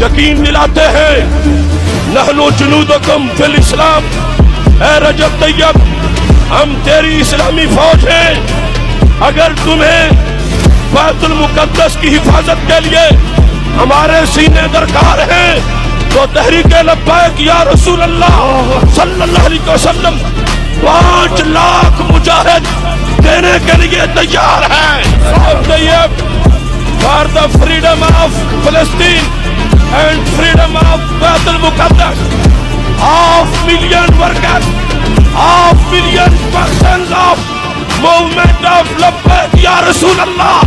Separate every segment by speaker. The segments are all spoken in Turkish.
Speaker 1: یقین دلاتے ہیں۔ نحن جنودکم فی الاسلام۔ اے رجب طیب، ہم تیری اسلامی فوج ہیں۔ اگر تمہیں بیت المقدس کی حفاظت کے لیے ہمارے سینے درکار ہیں، تو تحریک لبیک یا رسول اللہ صلی اللہ علیہ وسلم، پانچ لاکھ مجاہد دینے کے لیے تیار ہیں۔ رجب طیب فار دا فریڈم آف فلسطین۔ And freedom of Baitul Muqaddas. Half million workers, half million persons of movement of Labbaik Ya Rasulullah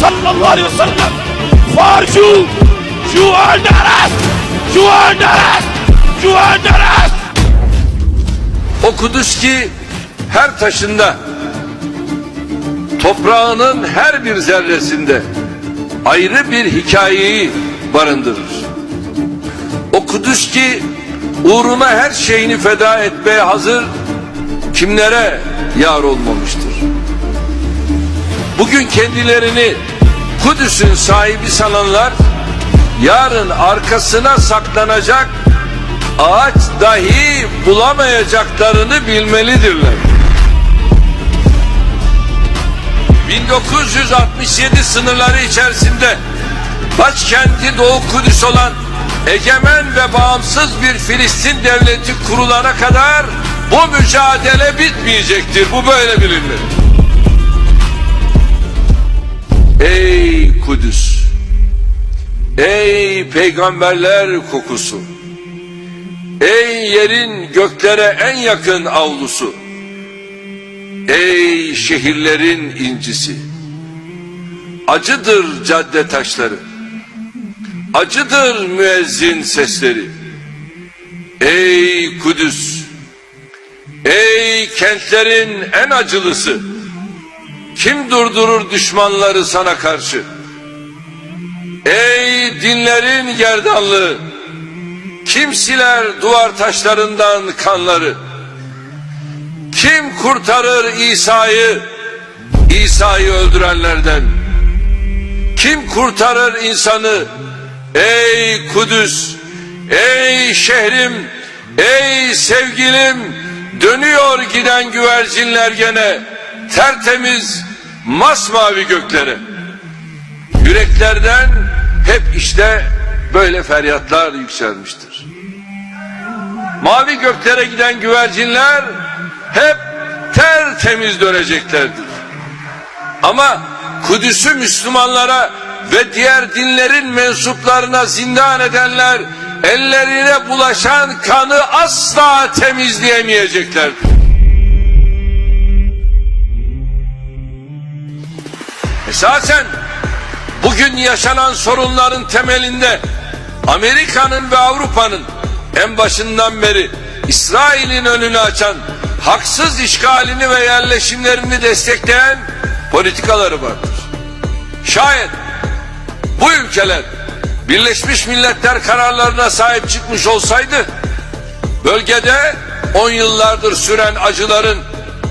Speaker 1: sallallahu alaihi wasallam. For you, you are under arrest, you are under arrest, you are under arrest.
Speaker 2: O Kudüs ki her taşında, toprağının her bir zerresinde ayrı bir hikayeyi barındırır. O Kudüs ki uğruna her şeyini feda etmeye hazır kimlere yar olmamıştır. Bugün kendilerini Kudüs'ün sahibi sananlar yarın arkasına saklanacak ağaç dahi bulamayacaklarını bilmelidirler. 1967 sınırları içerisinde başkenti Doğu Kudüs olan egemen ve bağımsız bir Filistin devleti kurulana kadar bu mücadele bitmeyecektir. Bu böyle bilinmeli. Ey Kudüs! Ey peygamberler kokusu! Ey yerin göklere en yakın avlusu! Ey şehirlerin incisi! Acıdır cadde taşları. Acıdır müezzin sesleri. Ey Kudüs! Ey kentlerin en acılısı! Kim durdurur düşmanları sana karşı? Ey dinlerin gerdanlığı! Kim siler duvar taşlarından kanları? Kim kurtarır İsa'yı, İsa'yı öldürenlerden? Kim kurtarır insanı? Ey Kudüs, ey şehrim, ey sevgilim, dönüyor giden güvercinler gene, tertemiz, masmavi göklere. Yüreklerden hep işte böyle feryatlar yükselmiştir. Mavi göklere giden güvercinler hep tertemiz döneceklerdir. Ama Kudüs'ü Müslümanlara ve diğer dinlerin mensuplarına zindan edenler ellerine bulaşan kanı asla temizleyemeyeceklerdir. Esasen bugün yaşanan sorunların temelinde Amerika'nın ve Avrupa'nın en başından beri İsrail'in önünü açan haksız işgalini ve yerleşimlerini destekleyen politikaları vardır. Şayet bu ülkeler Birleşmiş Milletler kararlarına sahip çıkmış olsaydı bölgede on yıllardır süren acıların,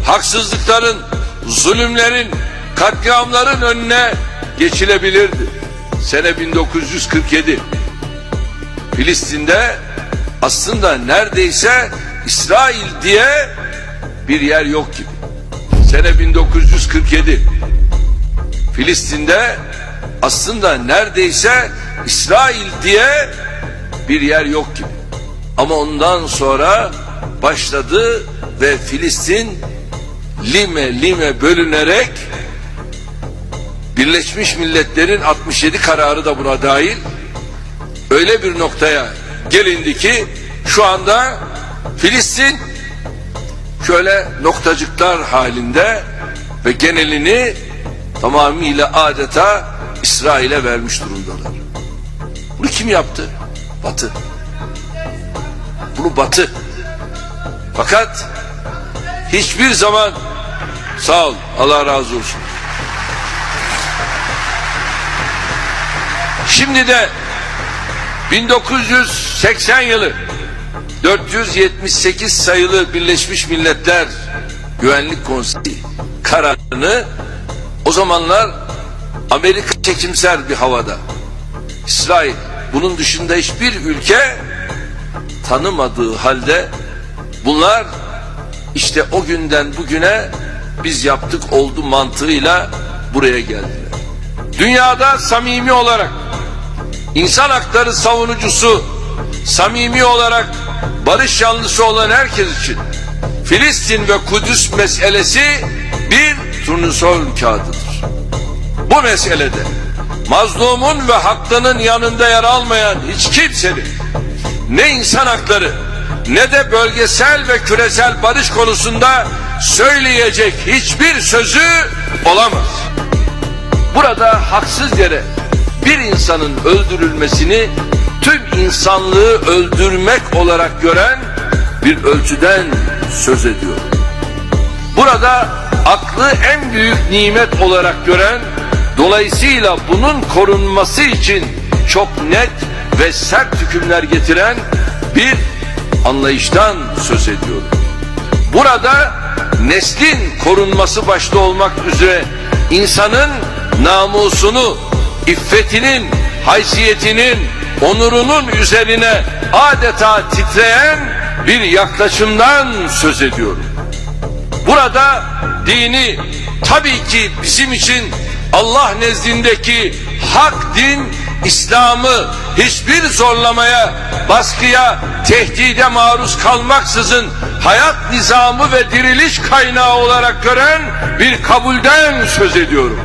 Speaker 2: haksızlıkların, zulümlerin, katliamların önüne geçilebilirdi. Sene 1947 Filistin'de aslında neredeyse İsrail diye bir yer yok gibi. Sene 1947 Filistin'de aslında neredeyse İsrail diye bir yer yok gibi. Ama ondan sonra başladı ve Filistin lime lime bölünerek Birleşmiş Milletler'in 67 kararı da buna dahil öyle bir noktaya gelindi ki şu anda Filistin şöyle noktacıklar halinde ve genelini tamamıyla adeta İsrail'e vermiş durumdalar. Bunu kim yaptı? Batı. Bunu Batı. Fakat hiçbir zaman sağ ol Allah razı olsun. Şimdi de 1980 yılı 478 sayılı Birleşmiş Milletler Güvenlik Konseyi kararını o zamanlar Amerika çekimser bir havada İsrail bunun dışında hiçbir ülke tanımadığı halde bunlar işte o günden bugüne biz yaptık oldu mantığıyla buraya geldiler. Dünyada samimi olarak insan hakları savunucusu, samimi olarak barış yanlısı olan herkes için Filistin ve Kudüs meselesi bir turnusol kağıdıdır. Bu meselede mazlumun ve haklının yanında yer almayan hiç kimsenin ne insan hakları ne de bölgesel ve küresel barış konusunda söyleyecek hiçbir sözü olamaz. Burada haksız yere bir insanın öldürülmesini tüm insanlığı öldürmek olarak gören bir ölçüden söz ediyor. Burada aklı en büyük nimet olarak gören, dolayısıyla bunun korunması için çok net ve sert hükümler getiren bir anlayıştan söz ediyor. Burada neslin korunması başta olmak üzere insanın namusunu, iffetinin, haysiyetinin, onurunun üzerine adeta titreyen bir yaklaşımdan söz ediyorum. Burada dini tabii ki bizim için Allah nezdindeki hak din İslam'ı hiçbir zorlamaya, baskıya, tehdide maruz kalmaksızın hayat nizamı ve diriliş kaynağı olarak gören bir kabulden söz ediyorum.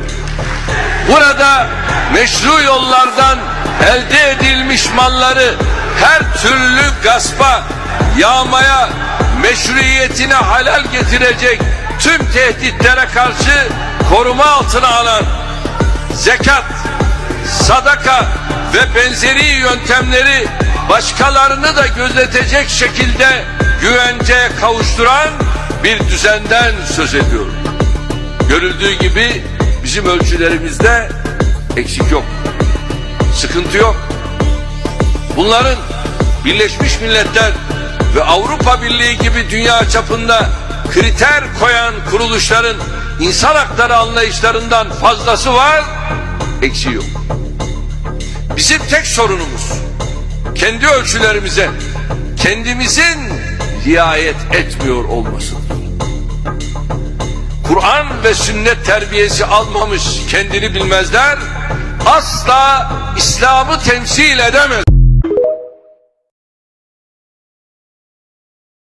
Speaker 2: Burada meşru yollardan elde edilmiş malları her türlü gaspa, yağmaya, meşruiyetine halal getirecek tüm tehditlere karşı koruma altına alan zekat, sadaka ve benzeri yöntemleri başkalarını da gözetecek şekilde güvenceye kavuşturan bir düzenden söz ediyorum. Görüldüğü gibi bizim ölçülerimizde eksik yok. Sıkıntı yok. Bunların Birleşmiş Milletler ve Avrupa Birliği gibi dünya çapında kriter koyan kuruluşların insan hakları anlayışlarından fazlası var, eksiği yok. Bizim tek sorunumuz kendi ölçülerimize kendimizin riayet etmiyor olmasıdır. Kur'an ve sünnet terbiyesi almamış kendini bilmezler, asla İslam'ı temsil edemez.